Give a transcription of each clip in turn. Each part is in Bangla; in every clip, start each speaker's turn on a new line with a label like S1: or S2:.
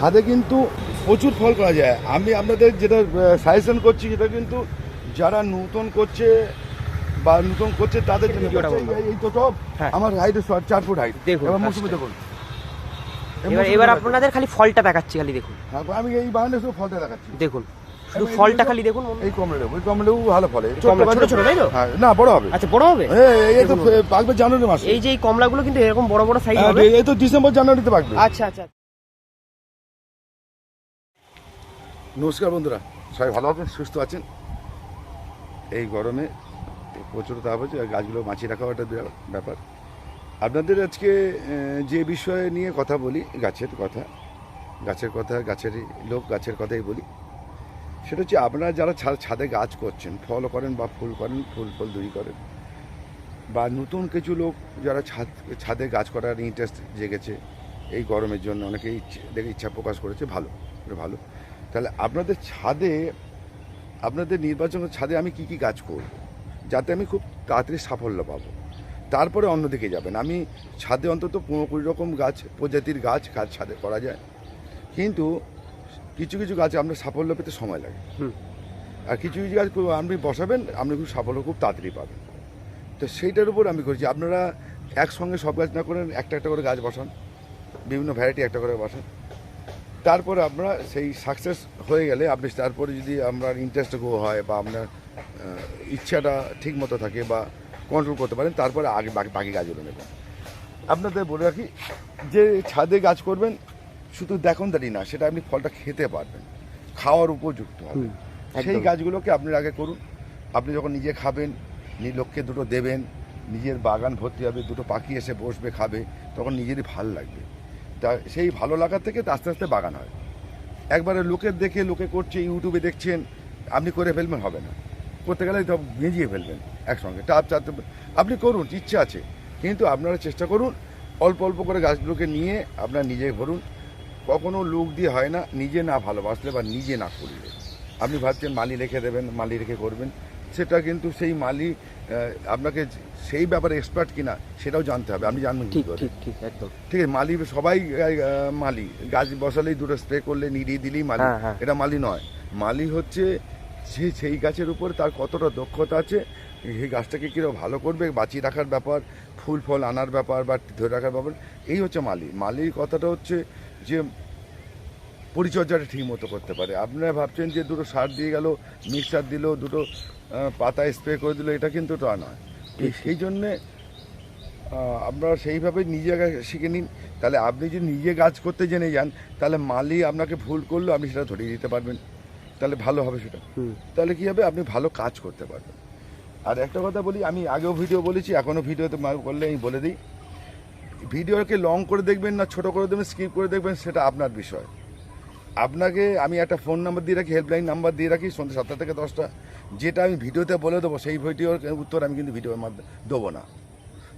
S1: ছাদে কিন্তু প্রচুর ফল করা যায়। আমি আপনাদের যেটা সাজেশন করছি যেটা কিন্তু যারা নতুন করছে বা নতুন করছে তাদের জন্য। এই- তো টপ
S2: হ্যাঁ।
S1: আমার হাইট চার ফুট হাইট
S2: দেখুন,
S1: এবার মৌসুমি। দেখুন।
S2: এবার এবার আপনাদের খালি ফলটা দেখাচ্ছি খালি দেখুন।
S1: হ্যাঁ, আমি এই বাগানে শুধু ফলটা দেখাচ্ছি।
S2: দেখুন শুধু ফলটা খালি দেখুন।
S1: এই কমলেও ওই কমলেও ভালো ফলে।
S2: ছোট ছোট, তাই তো?
S1: হ্যাঁ, না বড় হবে।
S2: আচ্ছা বড় হবে?
S1: এই- তো। পাকবে জানুয়ারি মাসে।
S2: এই যে এই কমলাগুলো কিন্তু এরকম বড় বড় সাইজ হবে।
S1: এই তো ডিসেম্বর জানুয়ারিতে পাকবে।
S2: আচ্ছা আচ্ছা।
S1: নমস্কার বন্ধুরা, সবাই ভালো আছেন, সুস্থ আছেন? এই গরমে প্রচুর তাপ হচ্ছে গাছগুলো বাঁচিয়ে রাখাও একটা ব্যাপার। আপনাদের আজকে যে বিষয়ে নিয়ে কথা বলি, গাছের কথা গাছের কথা, গাছেরই লোক গাছের কথাই বলি, সেটা হচ্ছে আপনারা যারা ছাদে গাছ করছেন, ফল করেন বা ফুল করেন, ফুল ফল তৈরি করেন, বা নতুন কিছু লোক যারা ছাদ, ছাদে গাছ করার ইন্টারেস্ট জেগেছে, এই গরমের জন্য অনেকেই দেখে ইচ্ছা প্রকাশ করেছে, ভালো ভালো। তাহলে আপনাদের ছাদে আপনাদের নির্বাচনের ছাদে আমি কি কি গাছ করব? যাতে আমি খুব তাড়াতাড়ি সাফল্য পাবো। তারপরে অন্যদিকে যাবেন। আমি ছাদে অন্তত পনেরো কুড়ি রকম গাছ প্রজাতির গাছ গাছ ছাদে করা যায়। কিন্তু কিছু কিছু গাছে আপনার সাফল্য পেতে সময় লাগে।
S2: হুম।
S1: আর কিছু কিছু গাছ আপনি বসাবেন আপনি খুব সাফল্য খুব তাড়াতাড়ি পাবেন। তো সেইটার উপর আমি করছি। আপনারা একসঙ্গে সব গাছ না করেন একটা একটা করে গাছ বসান। বিভিন্ন ভ্যারাইটি একটা করে বসান। তারপরে আমরা সেই সাকসেস হয়ে গেলে আপনি তারপরে যদি আপনার ইন্টারেস্ট হয় বা আপনার ইচ্ছাটা ঠিক মতো থাকে বা কন্ট্রোল করতে পারেন তারপরে আগে বাকি বাকি গাছগুলো নেবেন আপনাদের বলে রাখি যে ছাদে গাছ করবেন শুধু দেখুন দাঁড়ি না সেটা আপনি ফলটা খেতে পারবেন। খাওয়ার উপযুক্ত হবে। সেই। গাছগুলোকে আপনি আগে করুন। আপনি যখন নিজে খাবেন লোককে দুটো দেবেন নিজের বাগান ভর্তি হবে দুটো পাখি এসে বসবে খাবে তখন নিজেরই ভালো লাগবে। তা সেই ভালো লাগার থেকে আস্তে আস্তে বাগান হয়। একবারে লোকের দেখে, লোকে করছে, ইউটিউবে দেখছেন, আপনি করে ফেলবেন হবে না। করতে গেলে তো গেঁজিয়ে ফেলবেন একসঙ্গে। টাপ চাতে আপনি করুন, ইচ্ছে আছে। কিন্তু আপনারা চেষ্টা করুন, অল্প অল্প করে গাছগুলোকে নিয়ে আপনার নিজে ভরুন। কখনো লোক দিয়ে হয় না, নিজে না ভালোবাসলে বা নিজে না করলে। আপনি ভাবছেন মালি রেখে দেবেন, মালি রেখে করবেন। সেটা কিন্তু সেই মালি আপনাকে সেই ব্যাপারে এক্সপার্ট কিনা সেটাও জানতে হবে। আপনি জানবেন
S2: ঠিক ঠিক ঠিক একদম।
S1: ঠিক আছে মালি সবাই মালি। গাছ বসালেই দুটো স্প্রে করলে নিড়িয়ে দিলেই মালি।
S2: হ্যাঁ, হ্যাঁ।
S1: এটা মালি নয়। মালি হচ্ছে সেই সেই গাছের উপর তার কতটা দক্ষতা আছে সেই গাছটাকে কীরকম ভালো করবে বাঁচিয়ে রাখার ব্যাপার ফুল ফল আনার ব্যাপার বা ধরে রাখার ব্যাপার এই হচ্ছে মালি। মালির কথাটা হচ্ছে যে পরিচর্যাটা ঠিক মতো করতে পারে। আপনারা ভাবছেন যে দুটো সার দিয়ে গেল মিক্সার দিল দুটো পাতা স্প্রে করে দিল এটা কিন্তু তা নয়। সেই জন্যে আপনারা সেইভাবে নিজে শিখে নিন। তাহলে আপনি যদি নিজে গাছ করতে জেনে যান তাহলে মালি আপনাকে ভুল করলেও আপনি সেটা ধরিয়ে দিতে পারবেন। তাহলে ভালো হবে সেটা। তাহলে কি হবে? আপনি ভালো কাজ করতে পারবেন। আর একটা কথা বলি আমি আগেও ভিডিও বলেছি এখনও ভিডিওতে করলে আমি বলে দিই। ভিডিওকে লং করে দেখবেন না ছোট করে দেবেন স্কিপ করে দেখবেন সেটা আপনার বিষয়। আপনাকে আমি একটা ফোন নাম্বার দিয়ে রাখি হেল্পলাইন নাম্বার দিয়ে রাখি সন্ধ্যে সাতটা থেকে দশটা। যেটা আমি ভিডিওতে বলে দেবো সেই ভিডিওর উত্তর আমি কিন্তু ভিডিওর মাধ্যমে দেবো না।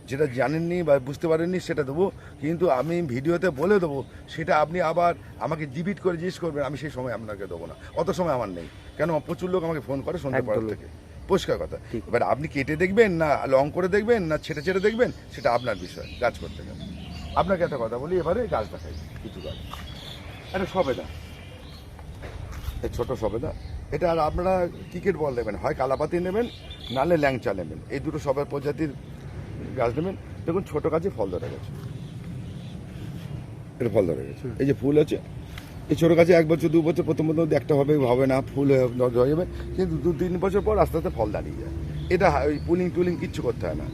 S1: যেটা জানেননি বা বুঝতে পারেননি সেটা দেবো। কিন্তু আমি ভিডিওতে বলে দেবো সেটা আপনি আবার আমাকে ডিবিট করে জিজ্ঞেস করবেন আমি সেই সময় আপনাকে দেবো না। অত সময় আমার নেই। কেন? প্রচুর লোক আমাকে ফোন করে সন্ধ্যে
S2: একদমই।
S1: থেকে। পরিষ্কার কথা। এবার আপনি কেটে দেখবেন না লং করে দেখবেন না ছেটে ছেটে দেখবেন সেটা আপনার বিষয় গাছ করতে গেলে। আপনাকে একটা কথা বলি এবারে গাছ দেখাই কিছু গাছ। একটা সবেদা। ছোট সবেদা এটা আর আপনারা ক্রিকেট বল নেবেন হয় কালাপাতি নেবেন নালে ল্যাংচা নেবেন। এই দুটো সবের প্রজাতির গাছ নেবেন। দেখুন ছোট গাছে ফল ধরে গেছে। এটা ফল ধরে গেছে। এই যে ফুল আছে এই ছোট গাছে এক বছর দু বছর প্রথম প্রথম একটা হবে হবে না ফুল হয়ে যাবে কিন্তু দু তিন বছর পর আস্তে আস্তে ফল দাঁড়িয়ে যায়। এটা ওই পুলিং টুলিং কিচ্ছু করতে হয় না।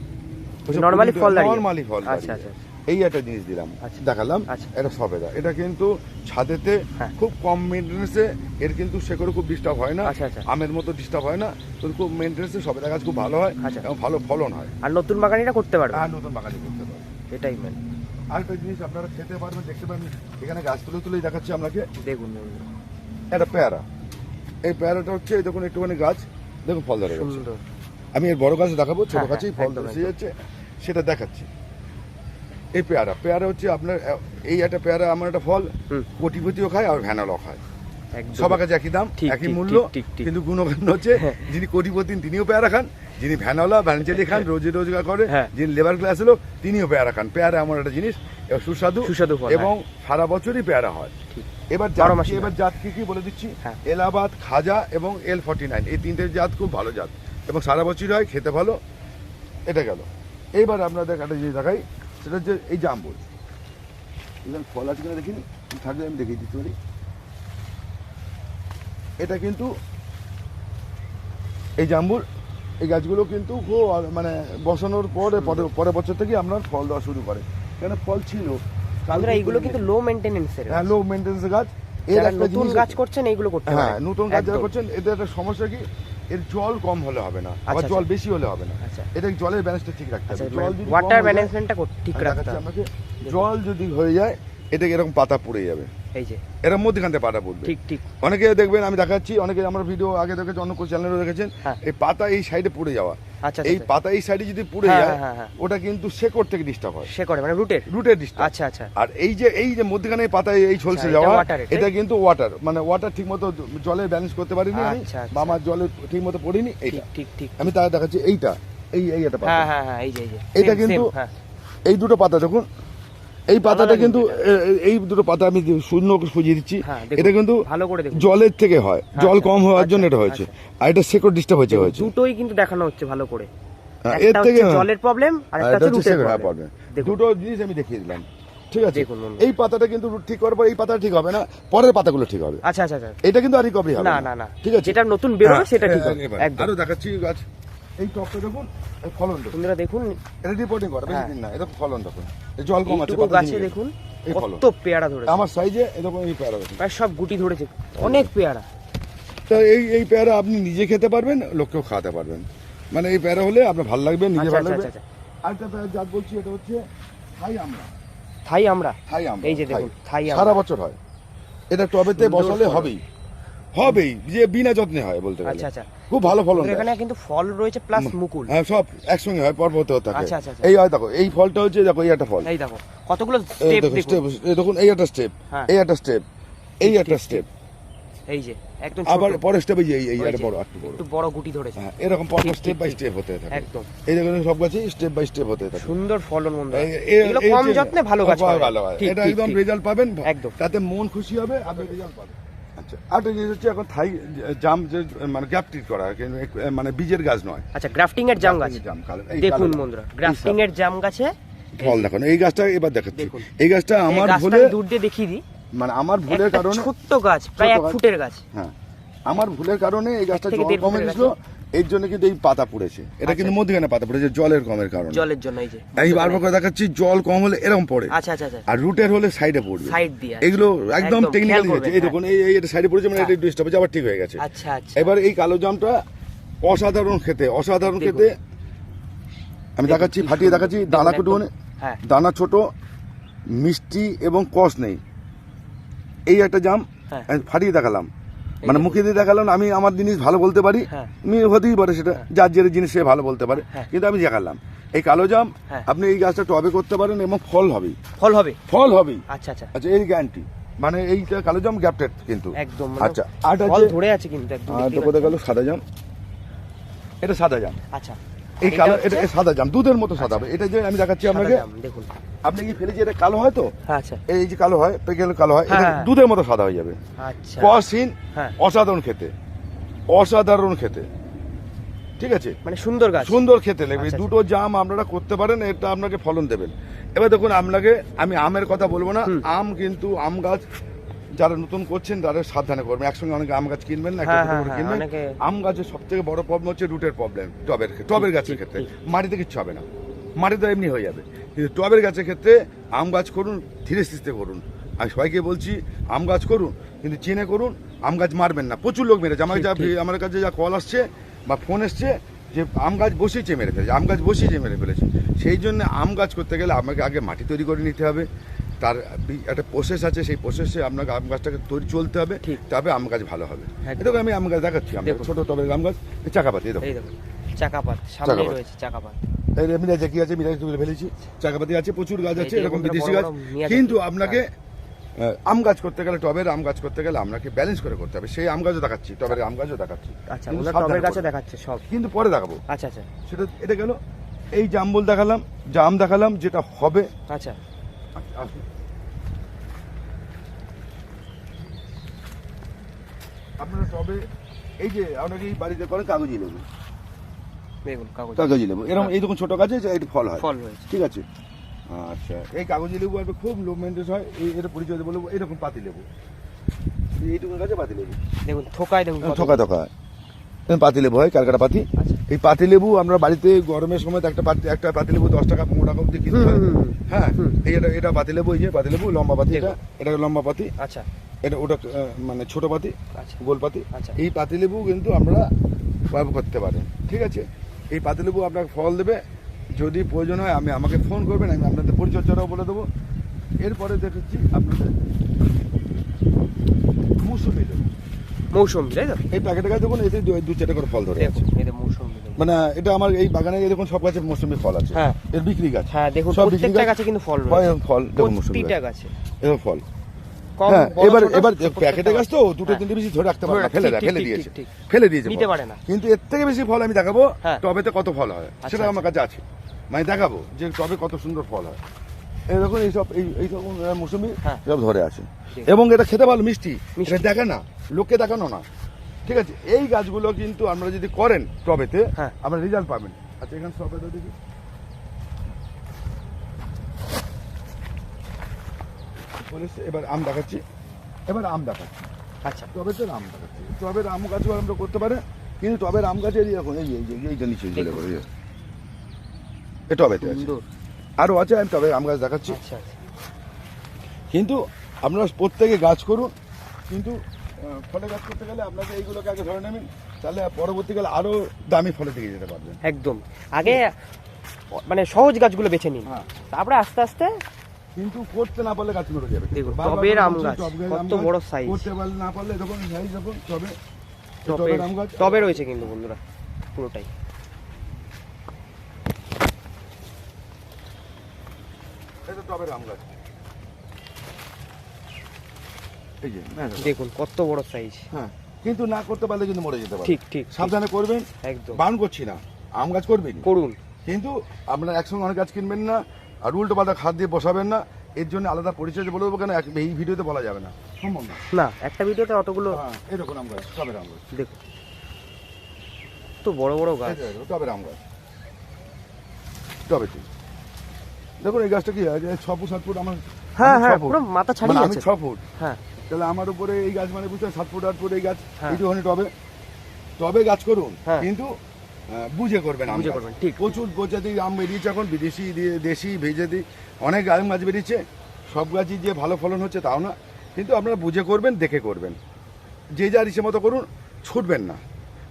S2: Normally ফল
S1: নর্মালি ফল
S2: আচ্ছা, আচ্ছা।
S1: এই একটা জিনিস দিলাম।
S2: আচ্ছা।
S1: দেখালাম
S2: আচ্ছা।
S1: এটা সবেদা এটা। কিন্তু ছাদেতে
S2: হ্যাঁ।
S1: খুব কম মেনটেন্সে এর কিন্তু শেকড়ে খুব ডিস্টার্ব হয় না।
S2: আচ্ছা।
S1: আমের মতো ডিস্টার্ব হয় না। তো খুব মেনটেন্সে সবেদা গাছ খুব ভালো হয়। এবং ভালো ফলন হয়।
S2: আর নতুন বাগানিটা করতে পারবে?
S1: আর নতুন বাগানে করতে পারে
S2: এটাই মেন
S1: আরেকটা জিনিস আপনারা খেতে পারবেন দেখতে পারবেন এখানে গাছ তুলে তুলেই দেখাচ্ছি আপনাকে।
S2: দেখুন।
S1: একটা পেয়ারা। এই পেয়ারাটা হচ্ছে এই দেখুন একটুখানি গাছ দেখুন ফল ধরে আমি এর বড় গাছ দেখাবো ছোট
S2: হ্যাঁ,
S1: গাছেই
S2: হ্যাঁ,
S1: ফল ধরে যাচ্ছে সেটা দেখাচ্ছি। এই পেয়ারা পেয়ারা হচ্ছে আপনার এই একটা পেয়ারা আমার একটা ফল
S2: হুম।
S1: কোটি কোটিও খায় আর ভ্যানালও খায়। সবার কাছে একই দাম একই মূল্য। কিন্তু গুণগান হচ্ছে
S2: হ্যাঁ।
S1: যিনি কোটিপতি তিনিও পেয়ারা খান যিনি ভ্যানওয়ালা ভ্যানচেলি খান রোজে রোজগার করে
S2: হ্যাঁ।
S1: যিনি লেবার ক্লাস লোক তিনিও পেয়ারা খান। পেয়ারা এমন একটা জিনিস সুস্বাদু
S2: সুস্বাদু
S1: এবং সারা বছরই পেয়ারা হয়। এবার
S2: মাসি
S1: এবার জাত কি কি বলে দিচ্ছি?
S2: হ্যাঁ।
S1: এলাহাবাদ খাজা এবং এল ফর্টি নাইন এই তিনটে জাত খুব ভালো জাত। এবং সারা বছরই হয় খেতে ভালো এটা গেল। এইবার আপনাদের একটা জিনিস দেখাই। সেটা হচ্ছে এই জাম্বুল এখানে ফল আছে কিনা দেখিনি থাকলে আমি দেখিয়ে দিতে পারি এটা কিন্তু এই জাম্বুর এই গাছগুলো কিন্তু খুব মানে বসানোর পরে পরে- পরের বছর থেকে আপনার ফল দেওয়া শুরু করে। কেন ফল ছিল
S2: এইগুলো কিন্তু লো মেনটেনেন্সের
S1: হ্যাঁ লো মেনটেন্স গাছ। এর একটা
S2: নতুন
S1: জিনিস
S2: গাছ করছেন এইগুলো করতে
S1: হ্যাঁ নতুন গাছ যারা করছেন এদের একটা সমস্যা কি? এর জল কম হলে হবে না আবার
S2: আচ্ছা,
S1: জল
S2: আচ্ছা।
S1: বেশি হলে হবে না।
S2: আচ্ছা।
S1: এটা জলের ব্যালেন্সটা ঠিক রাখতে
S2: আচ্ছা
S1: হবে। জল যদি
S2: ওয়াটার ম্যানেজমেন্টটা ঠিক রাখতে হবে।
S1: আমাকে জল যদি হয়ে যায় এটা এরকম পাতা পড়ে যাবে।
S2: এই যে।
S1: এরকম মধ্যখান থেকে পাতা পড়বে
S2: ঠিক ঠিক।
S1: অনেকে দেখবেন আমি দেখাচ্ছি অনেকে আমার ভিডিও আগে দেখেছি অন্য চ্যানেলও দেখেছেন
S2: হ্যাঁ।
S1: এই পাতা এই সাইডে পড়ে যাওয়া।
S2: আচ্ছা
S1: এই
S2: আচ্ছা।
S1: পাতা এই সাইডে যদি পড়ে
S2: হ্যাঁ,
S1: যায়
S2: হ্যাঁ।
S1: ওটা কিন্তু শেকড় থেকে ডিস্টার্ব হয়।
S2: করে মানে রুটের?
S1: রুটের ডিস্টার্ব
S2: আচ্ছা আচ্ছা।
S1: আর এই যে এই যে মধ্যখানে এই পাতায় এই ছলসে
S2: আচ্ছা,
S1: যাওয়া এটা কিন্তু ওয়াটার মানে ওয়াটার ঠিক মতো জলে ব্যালেন্স করতে পারিনি আমি
S2: আচ্ছা, আচ্ছা।
S1: বা আমার জলে ঠিক মতো পড়িনি এইটা।
S2: ঠিক ঠিক
S1: আমি তার দেখাচ্ছি এইটা এই এই একটা পাতা।
S2: হ্যাঁ হ্যাঁ এই যে এই যে।
S1: এটা কিন্তু- এই দুটো পাতা দেখুন এই পাতাটা কিন্তু এই দুটো পাতা আমি শূন্য সুজিয়ে দিচ্ছি।
S2: হ্যাঁ,
S1: এটা কিন্তু
S2: ভালো করে
S1: জলের থেকে হয়। জল
S2: আচ্ছা,
S1: কম হওয়ার
S2: আচ্ছা,
S1: জন্য এটা হয়েছে।
S2: আচ্ছা।
S1: আর এটা শেকড় ডিস্টার্ব হয়েছে হয়েছে।
S2: দুটোই কিন্তু দেখানো হচ্ছে ভালো করে।
S1: হ্যাঁ, এর থেকে
S2: জলের প্রবলেম আর একটা হচ্ছে রুটের
S1: হ্যাঁ,
S2: প্রবলেম
S1: দুটো জিনিস আমি দেখিয়ে দিলাম। ঠিক আছে? এই পাতাটা কিন্তু ঠিক করার পর এই পাতা ঠিক হবে না পরের পাতাগুলো ঠিক হবে।
S2: আচ্ছা আচ্ছা
S1: এটা কিন্তু আর রিকভারি হবে
S2: না না। না
S1: ঠিক আছে?
S2: যেটা নতুন বেরোবে
S1: হ্যাঁ,
S2: সেটা ঠিক
S1: হ্যাঁ,
S2: হবে। একদম।
S1: আরও দেখাচ্ছি গাছ। এই টপটা দেখুন এই ফলন দেখুন।
S2: বন্ধুরা দেখুন।
S1: এটা রিপোর্টিং করা বেশি
S2: হ্যাঁ।
S1: দিন না এটা ফলন দেখুন। এই জল কম আছে
S2: গাছে দেখুন কত পেয়ারা ধরেছে।
S1: আমার সাইজে এরকম এই পেয়ারা দেখুন।
S2: প্রায় সব গুটি ধরেছে অনেক পেয়ারা।
S1: তো এই এই পেয়ারা আপনি নিজে খেতে পারবেন লোককেও খাওয়াতে পারবেন। মানে এই পেয়ারা হলে আপনার ভালো লাগবে নিজে
S2: আচ্ছা,
S1: ভালো
S2: আচ্ছা,
S1: লাগবে।
S2: আচ্ছা,
S1: আরেকটা পেয়ারা জাত বলছি এটা হচ্ছে থাই আমরা
S2: থাই আমরা
S1: থাই আমরা
S2: এই যে দেখুন, থাই।
S1: সারা বছর হয়। এটা টবেতে বসালে হবেই। হবেই যে বিনা যত্নে হয় বলতে
S2: আচ্ছা, আচ্ছা।
S1: খুব ভালো ফলন
S2: এখানে কিন্তু ফল রয়েছে প্লাস মুকুল।
S1: হ্যাঁ সব একসঙ্গে হয় পর পর থাকে।
S2: আচ্ছা, আচ্ছা, আচ্ছা।
S1: এই হয় দেখো এই ফলটা হচ্ছে দেখো এই একটা ফল।
S2: এই দেখো কতগুলো স্টেপ
S1: দেখো
S2: দেখুন।
S1: এই একটা স্টেপ
S2: হ্যাঁ।
S1: এই একটা স্টেপ এই একটা স্টেপ
S2: এই যে একদম
S1: আবার পরের স্টেপে এই এই একটা বড় একটু বড়।
S2: একটু বড় গুটি ধরেছে।
S1: হ্যাঁ এরকম পর স্টেপ বাই স্টেপ হতে থাকে।
S2: একদম।
S1: এই দেখুন সব গাছে স্টেপ বাই স্টেপ হতে থাকে।
S2: সুন্দর ফলন
S1: এই-
S2: এগুলো কম যত্নে ভালো গাছ
S1: ভালো
S2: পাবে।
S1: ভালো হয়। এটা একদম রেজাল্ট পাবেন।
S2: একদম।
S1: তাতে মন খুশি হবে আপনি রেজাল্ট পাবেন। আচ্ছা আরেকটা জিনিস হচ্ছে এখন থাই জাম যে মানে করা মানে বীজের গাছ নয়।
S2: আচ্ছা গ্রাফটিং এর জাম গাছ।
S1: জাম
S2: দেখুন বন্ধুরা গ্রাফটিং এর জাম গাছে
S1: ফল দেখুন এই গাছটা এবার দেখাচ্ছি। এই গাছটা আমার
S2: গাছটা
S1: ভুলে
S2: আমি দূর দিয়ে দেখিয়ে দিই।
S1: মানে আমার ভুলের কারণে
S2: ছোট্ট গাছ প্রায় এক। ফুটের গাছ।
S1: হ্যাঁ। আমার ভুলের কারণে এই গাছটা জল কমে গেছিল। এর জন্য কিন্তু এই পাতা পড়েছে। এটা কিন্তু
S2: আচ্ছা।
S1: মধ্যখানে পাতা পড়েছে জলের কমের কারণে।
S2: জলের জন্য এই যে।
S1: আমি বারবার করে দেখাচ্ছি জল কম হলে এরকম পড়ে।
S2: আচ্ছা আচ্ছা আচ্ছা।
S1: আর রুটের হলে সাইডে পড়বে।
S2: সাইড দিয়ে
S1: এগুলো একদম টেকনিক্যাল
S2: খেয়াল
S1: এই দেখুন এই এই এটা সাইডে পড়েছে মানে
S2: হ্যাঁ।
S1: এটা ডিস্টার্ব হচ্ছে আবার ঠিক হয়ে গেছে।
S2: আচ্ছা আচ্ছা।
S1: এবার এই কালো জামটা অসাধারণ খেতে অসাধারণ খেতে। আমি দেখাচ্ছি ফাটিয়ে দেখাচ্ছি দানা
S2: একদম।
S1: কুটুমনে
S2: হ্যাঁ।
S1: দানা ছোট মিষ্টি এবং কষ নেই। এই একটা জাম
S2: হ্যাঁ।
S1: ফাটিয়ে দেখালাম। মানে মুখে দিয়ে দেখালাম আমি আমার জিনিস ভালো বলতে পারি
S2: হ্যাঁ।
S1: আমি হতেই পারে সেটা যার যে জিনিস সে ভালো বলতে পারে।
S2: হ্যাঁ।
S1: কিন্তু আমি দেখালাম। এই কালো জাম
S2: হ্যাঁ।
S1: আপনি এই গাছটা টবে করতে পারেন এবং ফল হবে।
S2: ফল হবে?
S1: ফল হবে।
S2: আচ্ছা আচ্ছা।
S1: আচ্ছা এই গ্যারান্টি মানে এই কালো জাম গ্যাপটেড কিন্তু।
S2: একদম মানে
S1: আচ্ছা
S2: ফল ধরে আছে কিন্তু একদম
S1: আর কোথায়। গেল সাদা জাম। এটা সাদা জাম।
S2: আচ্ছা।
S1: এই কালো এটা সাদা জাম দুধের মতো সাদা। হবে এটা যে আমি দেখাচ্ছি আপনাকে
S2: দেখুন।
S1: আপনি কি এটা কালো হয় তো?
S2: হ্যাঁ আচ্ছা।
S1: এই যে কালো হয় পেকে কালো হয় এটা
S2: হ্যাঁ।
S1: দুধের মতো সাদা হয়ে যাবে।
S2: আচ্ছা।
S1: কসিন
S2: হ্যাঁ।
S1: অসাধারণ খেতে। অসাধারণ খেতে। ঠিক আছে?
S2: মানে সুন্দর গাছ।
S1: সুন্দর খেতে লাগবে।
S2: আচ্ছা,
S1: দুটো জাম আপনারা করতে পারেন এটা আপনাকে ফলন দেবেন। এবার দেখুন আপনাকে আমি আমের কথা বলব না আম কিন্তু আম গাছ যারা নতুন করছেন তারা সাবধানে করবেন। একসঙ্গে অনেকে আম গাছ কিনবেন না
S2: হ্যাঁ, হ্যাঁ,
S1: কিনবেন। আম গাছের সব থেকে বড় প্রবলেম হচ্ছে রুটের প্রবলেম টবের টবের গাছের ক্ষেত্রে। মাটিতে কিচ্ছু হবে না। মাটিতে এমনি হয়ে যাবে। কিন্তু টবের গাছের ক্ষেত্রে আম গাছ করুন ধীরে সুস্থে করুন। আমি সবাইকে বলছি আম গাছ করুন কিন্তু চিনে করুন আম গাছ মারবেন না। প্রচুর লোক মেরেছে। আমার যা আমার কাছে যা কল আসছে বা ফোন এসছে যে আম গাছ বসিয়েছে মেরে ফেলেছে আম গাছ বসিয়েছে মেরে ফেলেছে। সেই জন্য আম গাছ করতে গেলে আমাকে আগে মাটি তৈরি করে নিতে হবে। তার একটা প্রসেস আছে সেই প্রসেসে আপনাকে আম গাছটাকে তৈরি চলতে হবে। তবে আম গাছ ভালো হবে। এটাকে আমি আম গাছ দেখাচ্ছি আমি
S2: দেখুন।
S1: ছোট টবের আম গাছ চাকাপাতি দেখো
S2: এই চাকাপাত সামনে
S1: চাকাপাত।
S2: রয়েছে
S1: কি আছে মিরাজ তুলে ফেলেছি। চাকাপাতি আছে প্রচুর গাছ আছে এরকম
S2: এরকম
S1: বিদেশি গাছ। কিন্তু আপনাকে আম গাছ করতে গেলে টবের আম গাছ করতে গেলে আপনাকে ব্যালেন্স করে করতে হবে। সেই আম গাছও দেখাচ্ছি টবের আম গাছও দেখাচ্ছি।
S2: আচ্ছা টবের দেখাচ্ছে সব।
S1: কিন্তু পরে দেখাবো।
S2: আচ্ছা আচ্ছা।
S1: সেটা এটা গেল এই জাম্বুল দেখালাম জাম দেখালাম যেটা হবে।
S2: আচ্ছা।
S1: আপনারা টবে এই যে অনেকেই বাড়িতে করেন কাগজি লেবু
S2: দেখুন কাগজ।
S1: কাগজি লেবু এরকম এইরকম ছোট গাছে যে এটা ফল হয়।
S2: ফল হয়েছে।
S1: ঠিক আছে? আচ্ছা এই কাগজি লেবু একটা খুব লো মেনটেন্স হয় এই এটা পরিচয় বলব এরকম পাতি লেবু। এই এইটুকু গাছে পাতি লেবু।
S2: দেখুন থোকায় দেখুন
S1: থোকা থোকা পাতি লেবু হয় কারকাটা পাতি।
S2: আচ্ছা।
S1: এই পাতি লেবু আমরা বাড়িতে গরমের সময় একটা পাতি একটা পাতি লেবু দশ টাকা পনেরো টাকা অব্দি কিনতে হয়। হ্যাঁ এটা এটা পাতি লেবু এই যে পাতি লেবু লম্বা পাতি এটা এটা লম্বা পাতি।
S2: আচ্ছা।
S1: এটা ওটা মানে ছোট পাতি
S2: আচ্ছা।
S1: গোল পাতি।
S2: আচ্ছা।
S1: এই পাতিলেবু কিন্তু আমরা ব্যবহার করতে পারেন ঠিক আছে? এই পাতিলেবু আপনাকে ফল দেবে যদি প্রয়োজন হয় আমি আমাকে ফোন করবেন আমি আপনাদের পরিচর্যাটাও বলে দেবো। এরপরে দেখেছি আপনাদের মৌসুমি
S2: মৌসুমি তাই তো?
S1: এই প্যাকেটে গাছ দু- চারটে করে ফল ধরে আছে।
S2: এই মৌসুমি
S1: মানে এটা আমার এই বাগানে দেখুন সব গাছে মৌসুমি ফল আছে।
S2: হ্যাঁ।
S1: এর বিক্রি গাছ।
S2: হ্যাঁ দেখুন প্রত্যেকটা
S1: গাছ-
S2: কিন্তু ফল
S1: ফল
S2: রয়েছে
S1: ফল দেখুন মৌসুমি গাছে। এরকম ফল। হ্যাঁ এবার এবার প্যাকেটে গাছ। তো দুটো
S2: হ্যাঁ।
S1: তিনটে বেশি ধরে রাখতে পারে না ফেলে দেয়
S2: ঠিক,
S1: ফেলে দিয়েছে।
S2: ঠিক,
S1: ফেলে দিয়েছে
S2: নিতে পারে না।
S1: কিন্তু এর থেকে বেশি ফল আমি দেখাবো
S2: হ্যাঁ।
S1: টবেতে কত ফল হয়
S2: আচ্ছা,
S1: সেটা আমার কাছে আছে। মানে দেখাবো যে টবে কত সুন্দর ফল হয়। এই দেখুন এইসব এই এই সব মৌসুমি
S2: হ্যাঁ।
S1: সব ধরে আছে। এবং এটা খেতে ভালো মিষ্টি। এটা দেখে না লোককে দেখানো না। ঠিক আছে এই গাছগুলো কিন্তু আমরা যদি করেন টবেতে
S2: হ্যাঁ।
S1: আমরা রেজাল্ট পাবেন। আচ্ছা এখানে সব দেখি। এবার আম দেখাচ্ছি। এবার আম দেখাচ্ছি।
S2: আচ্ছা।
S1: টবের আম দেখাচ্ছি। টবের আম গাছও আমরা করতে পারে কিন্তু টবের আম গাছের এরকম এই এই যে এইটা নিচে পড়ে, এই যে। এ টবেতে আছে। আরও আছে আমি তবে আম গাছ দেখাচ্ছি।
S2: আচ্ছা আচ্ছা।
S1: কিন্তু আপনারা প্রত্যেকে গাছ করুন কিন্তু ফলে গাছ করতে গেলে আপনাকে এইগুলোকে আগে ধরে নেবেন তাহলে পরবর্তীকালে আরও দামি ফলে দিকে যেতে পারবেন।
S2: একদম। আগে মানে সহজ গাছগুলো বেছে নিন।
S1: হ্যাঁ।
S2: তারপরে আস্তে আস্তে
S1: কিন্তু করতে না পারলে গাছ মরে যাবে।
S2: টবের আম গাছ, কত বড় size।
S1: করতে পারলে না পারলে দেখুন সাইজ টবে আম গাছ
S2: টবে রয়েছে কিন্তু বন্ধুরা পুরোটাই
S1: এটা টবের আম গাছ এই যে দেখুন।
S2: কত বড় সাইজ
S1: হ্যাঁ কিন্তু না করতে পারলে কিন্তু মরে যেতে পারে।
S2: ঠিক ঠিক।
S1: সাবধানে করবেন
S2: একদম।
S1: বারণ করছি না। আম গাছ করবেন
S2: করুন।
S1: কিন্তু আপনারা একসঙ্গে অনেক গাছ কিনবেন না আর উল্টো পাল্টা খাদ দিয়ে বসাবেন না এর জন্য আলাদা পরিচয় বলে দেবো কেন? এই ভিডিওতে বলা যাবে না। সম্ভব না।
S2: না একটা ভিডিওতে অতগুলো
S1: হ্যাঁ দেখুন আম গাছ টবের আম গাছ।
S2: দেখুন। তো বড় বড় গাছ।
S1: টবের আম গাছ। টবে ঠিক দেখুন এই গাছটা কি আছে ছ ফুট সাত ফুট আমার
S2: হ্যাঁ হ্যাঁ। পুরো মাথা
S1: মানে
S2: ছাড়িয়ে আছে
S1: ছ ফুট
S2: হ্যাঁ
S1: তাহলে আমার উপরে এই গাছ মানে বুঝতে সাত ফুট আট ফুট এই গাছ
S2: হ্যাঁ।
S1: এইটুখানি টবে টবে গাছ করুন
S2: হ্যাঁ।
S1: কিন্তু বুঝে করবেন আম
S2: বুঝে করবেন, ঠিক।
S1: প্রচুর প্রজাতি আম বেরিয়েছে এখন বিদেশি দিয়ে- দেশি ভেজাতি অনেক আম গাছ বেরিয়েছে সব গাছই যে ভালো ফলন হচ্ছে তাও না কিন্তু আপনারা বুঝে করবেন দেখে করবেন যে যার ইচ্ছে মতো করুন ছুটবেন না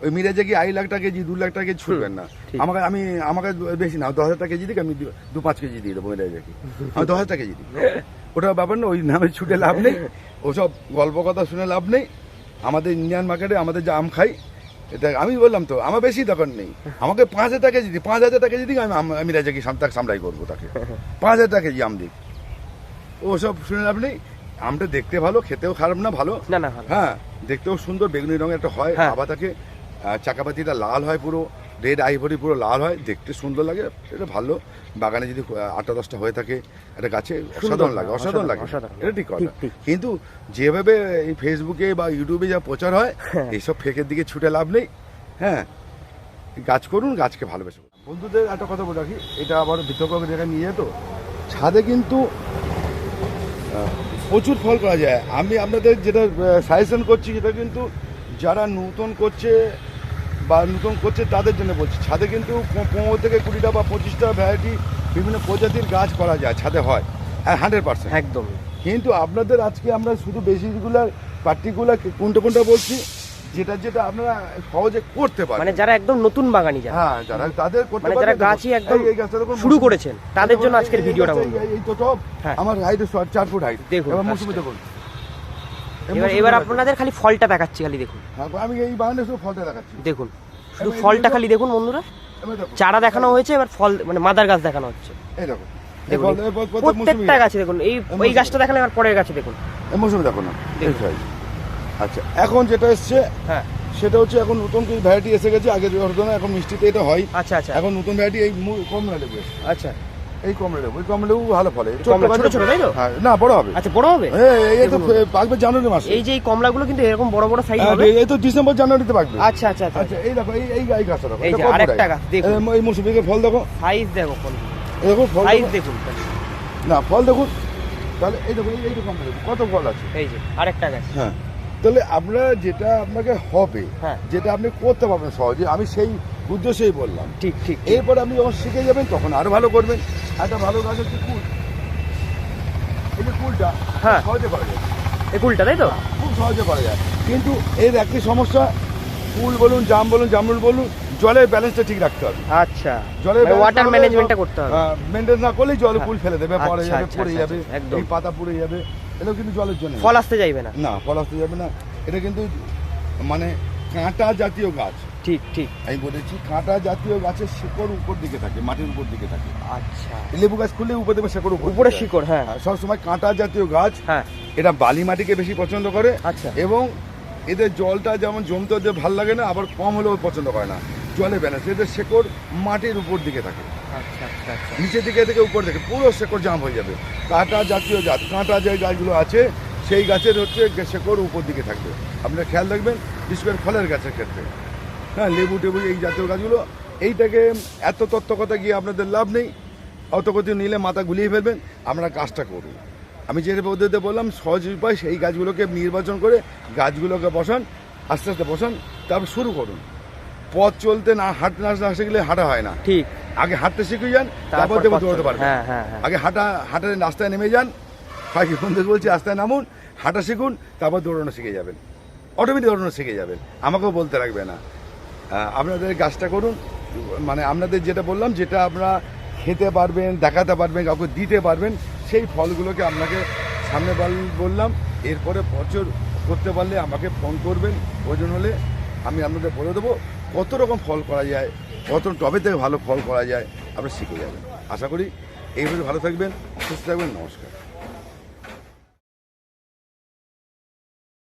S1: ওই মিরাজে কি আড়াই লাখ টাকা কেজি দু লাখ টাকা কেজি ছুটবেন না। আমাকে আমি আমাকে বেশি না দশ হাজার টাকা কেজি দিক আমি দু- পাঁচ কেজি দিয়ে দেবো মিরাজে কি। আমি দশ হাজার টাকা কেজি দিই। ওটা ব্যাপার না ওই নামে ছুটে লাভ নেই। ওসব গল্প কথা শুনে লাভ নেই। আমাদের ইন্ডিয়ান মার্কেটে আমাদের যে আম খাই এটা আমি বললাম তো আমার বেশি দরকার নেই। আমাকে পাঁচ হাজার টাকা কেজি দিই পাঁচ হাজার টাকা কেজি দিক আমি আম- আমি রাজাকে সামতাক সামলাই করব তাকে। পাঁচ হাজার টাকা কেজি আম দিক। ওসব শুনে লাভ নেই। আমটা দেখতে ভালো খেতেও খারাপ না ভালো। হ্যাঁ দেখতেও সুন্দর বেগুনি রঙের একটা হয়
S2: হ্যাঁ।
S1: আবার তাকে চাকাপাতিটা লাল হয় পুরো রেড আইভরি পুরো লাল হয় দেখতে সুন্দর লাগে এটা ভালো। বাগানে যদি আটটা দশটা হয়ে থাকে একটা গাছে অসাধারণ লাগে অসাধারণ লাগে। এটা ঠিক কথা। কিন্তু যেভাবে এই ফেসবুকে বা ইউটিউবে যা প্রচার হয়
S2: হ্যাঁ।
S1: এইসব ফেকের দিকে ছুটে লাভ নেই। হ্যাঁ গাছ করুন গাছকে ভালোবেসে। বন্ধুদের একটা কথা বলে রাখি এটা আবার বিতর্ক জায়গায় নিয়ে যেত ছাদে কিন্তু প্রচুর ফল করা যায়। আমি আপনাদের যেটা সাজেশন করছি সেটা কিন্তু যারা নতুন করছে বা নতুন করছে তাদের জন্য বলছি। ছাদে কিন্তু পনেরো থেকে কুড়িটা বা পঁচিশটা ভ্যারাইটি বিভিন্ন প্রজাতির গাছ করা যায় ছাদে হয়। হ্যাঁ হান্ড্রেড পার্সেন্ট
S2: একদম।
S1: কিন্তু আপনাদের আজকে আমরা শুধু বেসিকগুলার পার্টিকুলার কোনটা কোনটা বলছি? যেটা যেটা আপনারা সহজে করতে পারেন
S2: মানে যারা একদম নতুন বাগানি যারা।
S1: হ্যাঁ যারা তাদের করতে
S2: মানে যারা গাছই একদম
S1: এই- গাছটা
S2: শুরু করেছেন তাদের জন্য আজকের ভিডিওটা বলব।
S1: এই- তো টপ
S2: হ্যাঁ।
S1: আমার হাইট চার ফুট হাইট
S2: দেখুন
S1: এবার। মৌসুমি দেখুন।
S2: এবার এবার আপনাদের খালি ফলটা দেখাচ্ছি খালি দেখুন।
S1: হ্যাঁ, আমি এই বাগানে শুধু ফলটা দেখাচ্ছি।
S2: দেখুন শুধু ফলটা খালি দেখুন বন্ধুরা। চারা দেখানো হয়েছে এবার ফল মানে মাদার গাছ দেখানো হচ্ছে।
S1: এই দেখুন।
S2: প্রত্যেকটা গাছে। দেখুন এই। এই গাছটা দেখালে এবার পরের গাছে দেখুন।
S1: এই মৌসুমি দেখো না।
S2: দেখুন।
S1: আচ্ছা এখন যেটা এসছে
S2: হ্যাঁ।
S1: সেটা হচ্ছে এখন নতুন কিছু ভ্যারাইটি এসে গেছে। আগের হতো না এখন মিষ্টিতে এটা হয়।
S2: আচ্ছা আচ্ছা।
S1: এখন নতুন ভ্যারাইটি এই মু- কমলা লেবু
S2: আচ্ছা।
S1: এই কমলা লেবু এই কমলা লেবু ভালো ফলে। ছোট
S2: ছোট তাই তো?
S1: হ্যাঁ না বড় হবে।
S2: আচ্ছা বড় হবে?
S1: হ্যাঁ এই তো। পাকবে জানুয়ারি মাসে।
S2: এই যে এই কমলাগুলো কিন্তু এরকম বড় বড় সাইজ
S1: হ্যাঁ,
S2: হবে।
S1: এই তো ডিসেম্বর জানুয়ারিতে পাকবে।
S2: আচ্ছা আচ্ছা আচ্ছা।
S1: আচ্ছা এই দেখো এই এই এই গাছটা দেখো
S2: এই যে আরেকটা? গাছ, দেখুন।
S1: এই- মৌসুমিকে ফল দেখো।
S2: সাইজ দেখো
S1: এই দেখো ফল
S2: সাইজ
S1: দেখো।
S2: দেখুন
S1: না ফল দেখুন। তাহলে এই দেখো এই- রকম কত ফল আছে?
S2: এই যে আরেকটা গাছ।
S1: হ্যাঁ তাহলে আপনারা যেটা আপনাকে হবে
S2: হ্যাঁ।
S1: যেটা আপনি করতে পারবেন সহজে আমি সেই উদ্দেশ্যেই বললাম।
S2: ঠিক ঠিক
S1: এরপর আপনি যখন শিখে যাবেন তখন আরও ভালো করবেন। একটা ভালো গাছ হচ্ছে কুল। এই যে কুলটা
S2: হ্যাঁ।
S1: সহজে করা যায়।
S2: এই কুলটা তাই তো?
S1: খুব সহজে করা যায়। কিন্তু এর একটি সমস্যা কুল বলুন জাম বলুন জামরুল বলুন জলের ব্যালেন্সটা ঠিক রাখতে হবে।
S2: আচ্ছা।
S1: জলের
S2: ওয়াটার ম্যানেজমেন্টটা করতে হবে।
S1: মেনটেন না করলেই জল
S2: হ্যাঁ।
S1: কুল ফেলে দেবে পরে
S2: আচ্ছা,
S1: যাবে
S2: আচ্ছা,
S1: পড়ে
S2: আচ্ছা,
S1: যাবে
S2: একদম।
S1: এই পাতা পুড়ে যাবে এটাও কিন্তু জলের জন্য।
S2: ফল আসতে যাইবে না।
S1: না ফল আসতে যাবে না। এটা কিন্তু মানে কাঁটা জাতীয় গাছ।
S2: ঠিক ঠিক।
S1: আমি বলেছি কাঁটা জাতীয় গাছের শিকড় উপর দিকে থাকে মাটির উপর দিকে থাকে।
S2: আচ্ছা।
S1: লেবু গাছ খুললে উপর দেবে শিকড় উপর
S2: শিকড় হ্যাঁ।
S1: সবসময় কাঁটা জাতীয় গাছ
S2: হ্যাঁ।
S1: এটা বালি মাটিকে বেশি পছন্দ করে
S2: আচ্ছা।
S1: এবং এদের জলটা যেমন জমতে ওদের ভালো লাগে না আবার কম হলেও পছন্দ করে না। জলে ব্যালেন্স এদের শেকড় মাটির উপর দিকে থাকে।
S2: আচ্ছা আচ্ছা আচ্ছা।
S1: নিচের দিকে থেকে উপর দিকে পুরো শেকড় জাম হয়ে যাবে। কাঁটা জাতীয় গাছ কাঁটা যে গাছগুলো আছে সেই গাছের হচ্ছে শেকড় উপর দিকে থাকবে। আপনারা খেয়াল রাখবেন বিশেষ করে ফলের গাছের ক্ষেত্রে। হ্যাঁ লেবু টেবু এই জাতীয় গাছগুলো এইটাকে এত তত্ত্ব কথা গিয়ে আপনাদের লাভ নেই। অত কথা নিলে মাথা গুলিয়ে ফেলবেন। আমরা কাজটা করুন আমি যে পদ্ধতিতে বললাম সহজ উপায় সেই গাছগুলোকে নির্বাচন করে গাছগুলোকে বসান আস্তে আস্তে বসান তারপর শুরু করুন। পথ চলতে না হাঁটতে না না শিখলে হাঁটা হয় না।
S2: ঠিক।
S1: আগে হাঁটতে শিখে যান তারপর দেবো
S2: পথ
S1: পারবেন।
S2: হ্যাঁ হ্যাঁ হ্যাঁ।
S1: আগে হাঁটা হাঁটার রাস্তায় নেমে যান। হয় বন্ধু বলছি রাস্তায় নামুন হাঁটা শিখুন তারপর দৌড়ানো শিখে যাবেন। অটোমেটিক দৌড়ানো শিখে যাবেন। আমাকেও বলতে লাগবে না। আপনাদের কাজটা করুন। মানে আপনাদের যেটা বললাম, যেটা আপনারা খেতে পারবেন, দেখাতে পারবেন, কাউকে দিতে পারবেন, সেই ফলগুলোকে আপনাকে সামনে বল- বললাম। এরপরে প্রচুর করতে পারলে আমাকে ফোন করবেন। ওজন হলে আমি আপনাদের বলে দেবো কত রকম ফল করা যায়, কত টবে থেকে ভালো ফল করা যায় আপনারা শিখে যাবেন। আশা করি এইভাবে ভালো থাকবেন, সুস্থ থাকবেন, নমস্কার।